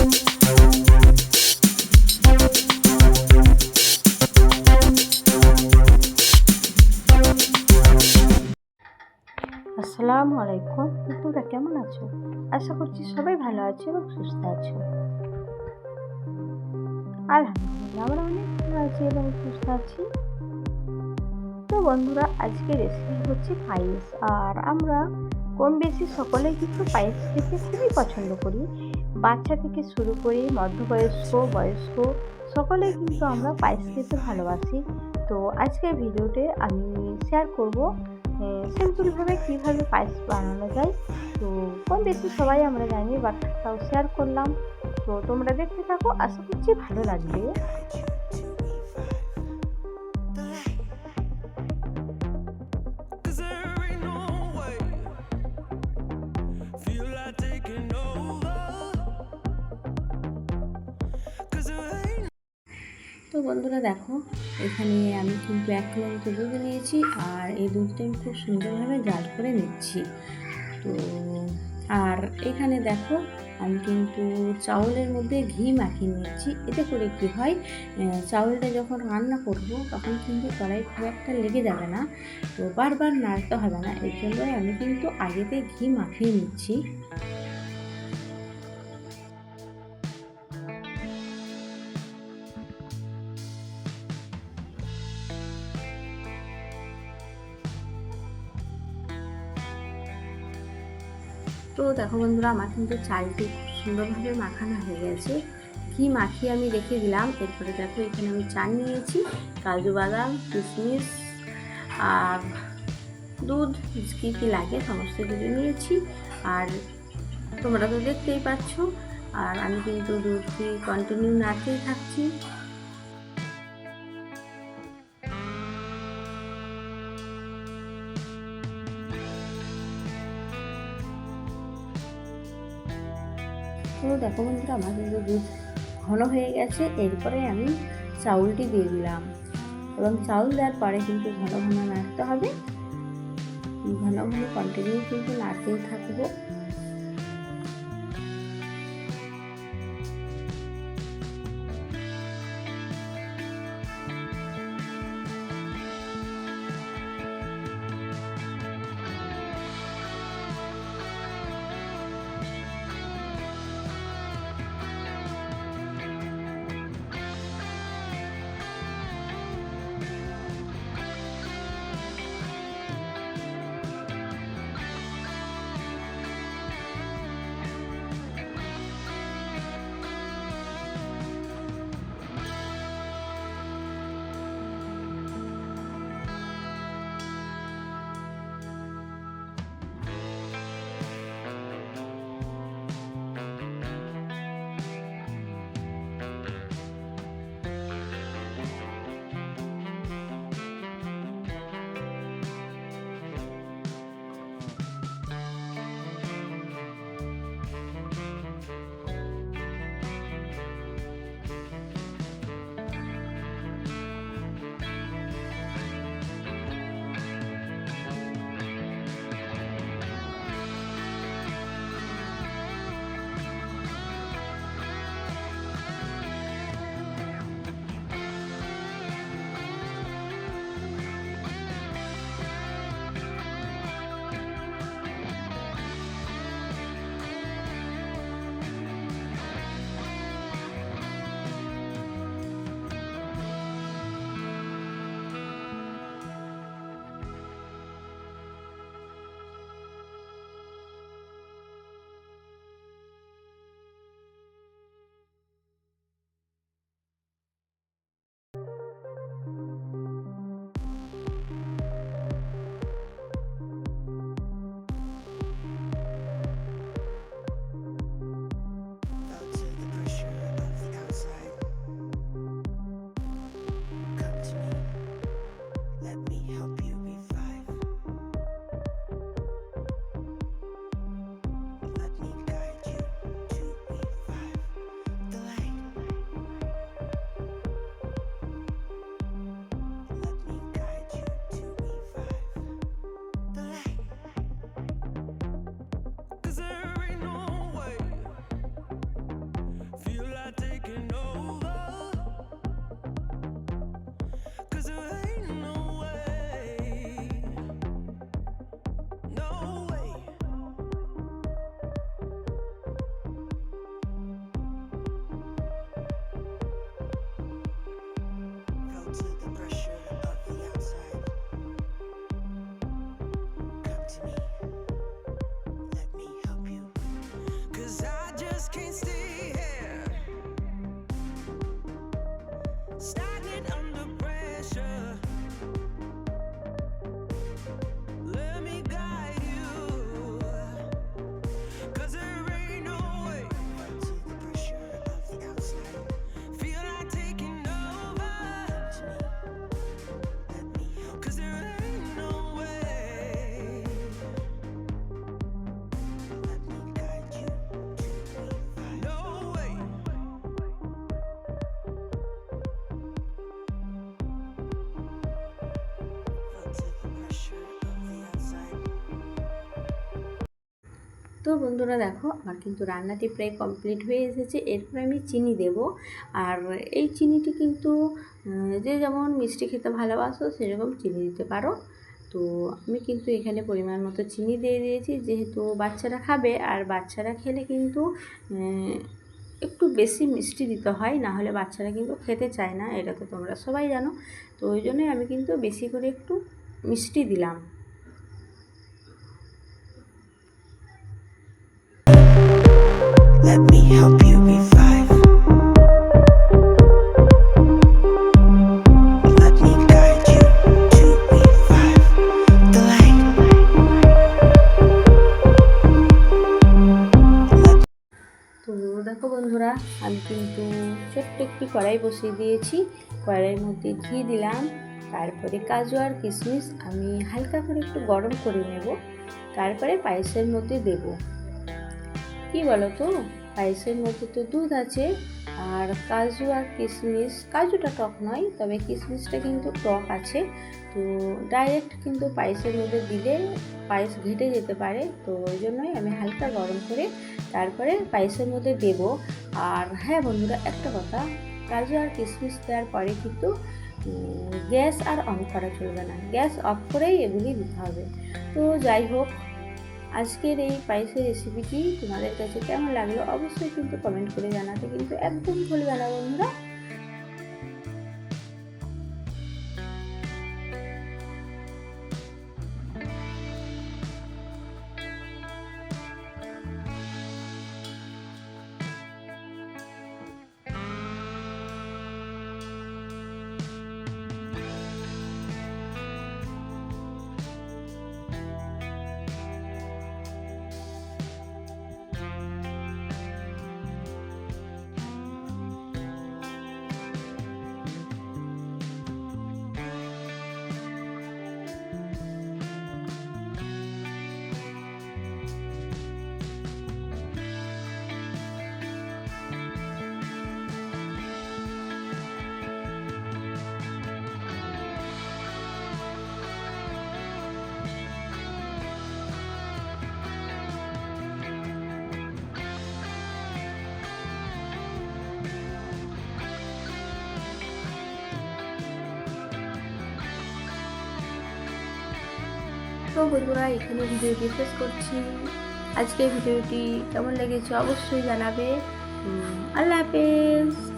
আসসালামু আলাইকুম। তোমরা কেমন আছো? আশা করছি সবাই ভালো আছো এবং সুস্থ আছো। আলহামদুলিল্লাহ, আমরা অনেক ভালো আছি এবং সুস্থ আছি। তো বন্ধুরা আজকে রেসিপি হচ্ছে পায়েস। আর আমরা কম বেশি সকলেই কিন্তু পায়েস খেতে খুবই পছন্দ করি। বাচ্চা থেকে শুরু করে মধ্যবয়স্ক, বয়স্ক সকলে কিন্তু আমরা পায়েস খেতে ভালোবাসি। তো আজকের ভিডিওতে আমি শেয়ার করব সিম্পলভাবে কীভাবে পায়েস বানানো যায়। তো কম বেশি সবাই আমরা জানি বাট তাও শেয়ার করলাম। তো তোমরা দেখতে থাকো, আশা করছি ভালো লাগবে। বন্ধুরা দেখো, এখানে আমি কিন্তু এক কিলো মতো দুধ নিয়েছি আর এই দুধটা আমি খুব সুন্দরভাবে জাল করে নিচ্ছি। তো আর এখানে দেখো, আমি কিন্তু চাউলের মধ্যে ঘি মাখিয়ে নিচ্ছি এতে করে কি হয় চাউলটা যখন রান্না করব, তখন কিন্তু কড়াই খুব একটা লেগে যাবে না। তো বারবার নাড়তে হবে না। এর জন্যই আমি কিন্তু আগেতে ঘি মাখিয়ে নিচ্ছি। তো দেখো বন্ধুরা, আমার কিন্তু চালটি সুন্দরভাবে মাখানো হয়ে গেছে। ঘি মাখিয়ে আমি রেখে দিলাম? এরপরে দেখো, এখানে আমি চাল নিয়েছি, কাজু বাদাম, কিশমিশ, আর দুধ, কী কী লাগে সমস্ত কিছু নিয়েছি। আর তোমরা তো দেখতেই পাচ্ছ, আর আমি কিন্তু দুধটি কন্টিনিউ নাড়তেই থাকছি। তো দেখো বন্ধুরা, আমার কিন্তু দুধ ঘন হয়ে গেছে। এরপরে আমি চাউলটি দিয়ে দিলাম। এবং চাউল দেওয়ার পরে কিন্তু ঘন ঘন নাড়তে হবে। ঘন ঘন কন্টিনিউ কিন্তু নাড়তেই থাকব। Can't stay তো বন্ধুরা দেখো, আমার কিন্তু রান্নাটি প্রায় কমপ্লিট হয়ে এসেছে। এরপর আমি চিনি দেব। আর এই চিনিটি কিন্তু যে যেমন মিষ্টি খেতে ভালোবাসো, সেরকম চিনি দিতে পারো। তো আমি কিন্তু এখানে পরিমাণ মতো চিনি দিয়ে দিয়েছি। যেহেতু বাচ্চারা খাবে, আর বাচ্চারা খেলে কিন্তু একটু বেশি মিষ্টি দিতে হয় না হলে বাচ্চারা কিন্তু খেতে চায় না, এটা তো তোমরা সবাই জানো। তো ওই জন্যই আমি কিন্তু বেশি করে একটু মিষ্টি দিলাম। তো দেখো বন্ধুরা, আমি কিন্তু ছোট্ট একটি কড়াই বসিয়ে দিয়েছি। কড়াইয়ের মধ্যে ঘি দিলাম, তারপরে কাজু আর কিশমিশ আমি হালকা করে একটু গরম করে নেব, তারপরে পায়েসের মধ্যে দেব। কি বলো তো পায়েসের মধ্যে তো দুধ আছে, আর কাজু আর কিশমিশ, কাজুটা টক নয়, তবে কিশমিশটা কিন্তু টক আছে। তো ডাইরেক্ট কিন্তু পায়েসের মধ্যে দিলে পায়েস ঘেটে যেতে পারে, তো ওই জন্যই আমি হালকা গরম করে তারপরে পায়েসের মধ্যে দেব। আর হ্যাঁ বন্ধুরা, একটা কথা, কাজু আর কিশমিশ দেওয়ার পরে কিন্তু গ্যাস আর অন করা চলবে না। গ্যাস অফ করেই এগুলি দিতে হবে। তো যাই হোক আজকের এই পায়েসের রেসিপিটি তোমাদের কাছে কেমন লাগল অবশ্যই কিন্তু কমেন্ট করে জানাতে কিন্তু একদম ভুলবে না বন্ধুরা। তো বন্ধুরা এখানে ভিডিওটি শেষ করছি। আজকে ভিডিওটি কেমন লেগেছে অবশ্যই জানাবে। আল্লাহ হাফেজ।